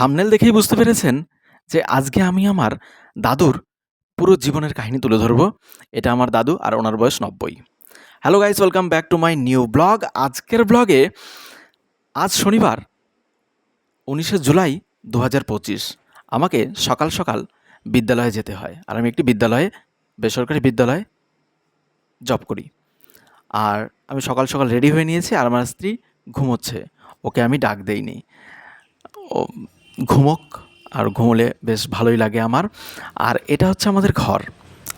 Thumbnail দেখেই বুঝতে পেরেছেন যে আজকে আমি আমার দাদুর পুরো জীবনের কাহিনী তুলে ধরবো। এটা আমার দাদু আর ওনার বয়স নব্বই। Hello guys welcome back to my new blog আজকের ব্লগে আজ শনিবার, উনিশে জুলাই দু হাজার পঁচিশ। আমাকে সকাল সকাল বিদ্যালয়ে যেতে হয়। আর আমি একটি বিদ্যালয়ে, বেসরকারি বিদ্যালয়ে জব করি। আর আমি সকাল সকাল রেডি হয়ে নিয়েছি আর আমার স্ত্রী ঘুমোচ্ছে। ওকে আমি ডাক দেইনি। ও ঘুমোক আর ঘুমোলে বেশ ভালোই লাগে আমার। আর এটা হচ্ছে আমাদের ঘর।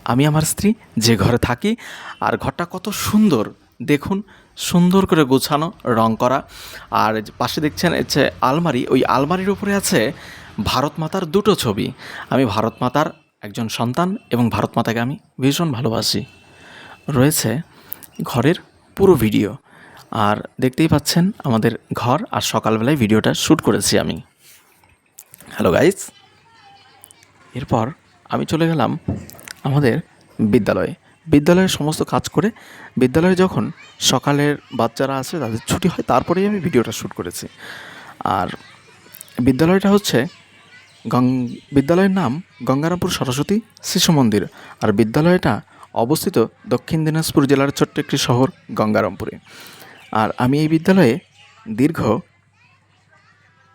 আমি আমার স্ত্রী যে ঘরে থাকি, আর ঘরটা কত সুন্দর। দেখুন, সুন্দর করে গোছানো, রং করা। আর পাশে দেখছেন হচ্ছে আলমারি, ওই আলমারির উপরে আছে ভারত মাতার দুটো ছবি। আমি ভারত মাতার একজন সন্তান এবং ভারত মাতাকে আমি ভীষণ ভালোবাসি। রয়েছে ঘরের পুরো ভিডিও। আর দেখতেই পাচ্ছেন আমাদের ঘর, আর সকালবেলায় ভিডিওটা শ্যুট করেছি আমি। হ্যালো গাইস এরপর আমি চলে গেলাম আমাদের বিদ্যালয়ে। বিদ্যালয়ের সমস্ত কাজ করে বিদ্যালয়ে যখন সকালের বাচ্চারা আছে তাদের ছুটি হয়, তারপরেই আমি ভিডিওটা শ্যুট করেছি। আর বিদ্যালয়টা হচ্ছে গং, বিদ্যালয়ের নাম গঙ্গারামপুর সরস্বতী শিশু মন্দির। আর বিদ্যালয়টা অবস্থিত দক্ষিণ দিনাজপুর জেলার ছোট্ট একটি শহর গঙ্গারামপুরে। আর আমি এই বিদ্যালয়ে দীর্ঘ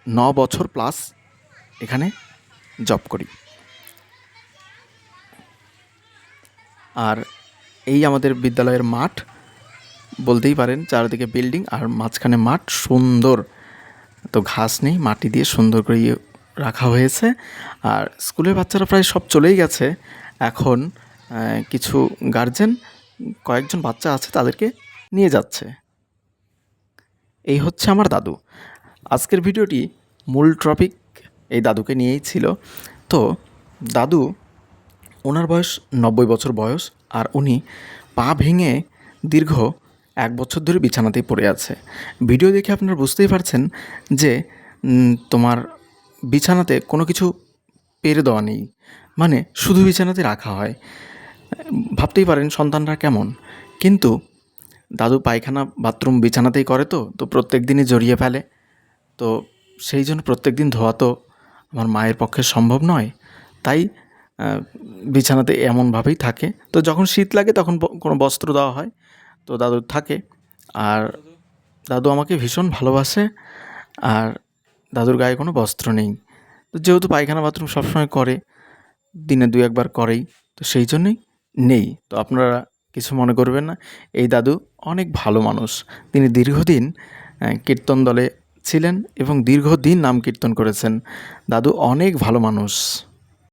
ন বছর প্লাস এখানে জব করি। আর এই আমাদের বিদ্যালয়ের মাঠ, বলতেই পারেন চারিদিকে বিল্ডিং আর মাঝখানে মাঠ সুন্দর। তো ঘাস নেই, মাটি দিয়ে সুন্দর করে ইয়ে রাখা হয়েছে। আর স্কুলের বাচ্চারা প্রায় সব চলেই গেছে। এখন কিছু গার্জেন কয়েকজন বাচ্চা আছে তাদেরকে নিয়ে যাচ্ছে। এই হচ্ছে আমার দাদু। আজকের ভিডিওটি মূল টপিক এই দাদুকে নিয়েই ছিল। তো দাদু, ওনার বয়স নব্বই বছর বয়স আর উনি পা ভেঙে দীর্ঘ এক বছর ধরে বিছানাতেই পড়ে আছে। ভিডিও দেখে আপনারা বুঝতেই পারছেন যে তোমার বিছানাতে কোনো কিছু পেরে দেওয়া নেই। মানে শুধু বিছানাতে রাখা হয়। ভাবতেই পারেন সন্তানরা কেমন। কিন্তু দাদু পায়খানা বাথরুম বিছানাতেই করে তো তো প্রত্যেক দিনই জড়িয়ে ফেলে। তো সেই জন্য প্রত্যেক দিন ধোয়া তো আমার মায়ের পক্ষে সম্ভব নয়। তাই বিছানাতে এমনভাবেই থাকে। তো যখন শীত লাগে তখন কোনো বস্ত্র দেওয়া হয়। তো দাদু থাকে। আর দাদু আমাকে ভীষণ ভালোবাসে। আর দাদুর গায়ে কোনো বস্ত্র নেই। তো যেহেতু পায়খানা বাথরুম সবসময় করে, দিনে দু একবার করেই, তো সেই জন্যই নেই। তো আপনারা কিছু মনে করবেন না। এই দাদু অনেক ভালো মানুষ। তিনি দীর্ঘদিন কীর্তন দলে ছিলেন এবং দীর্ঘদিন নাম কীর্তন করেছেন। দাদু অনেক ভালো মানুষ।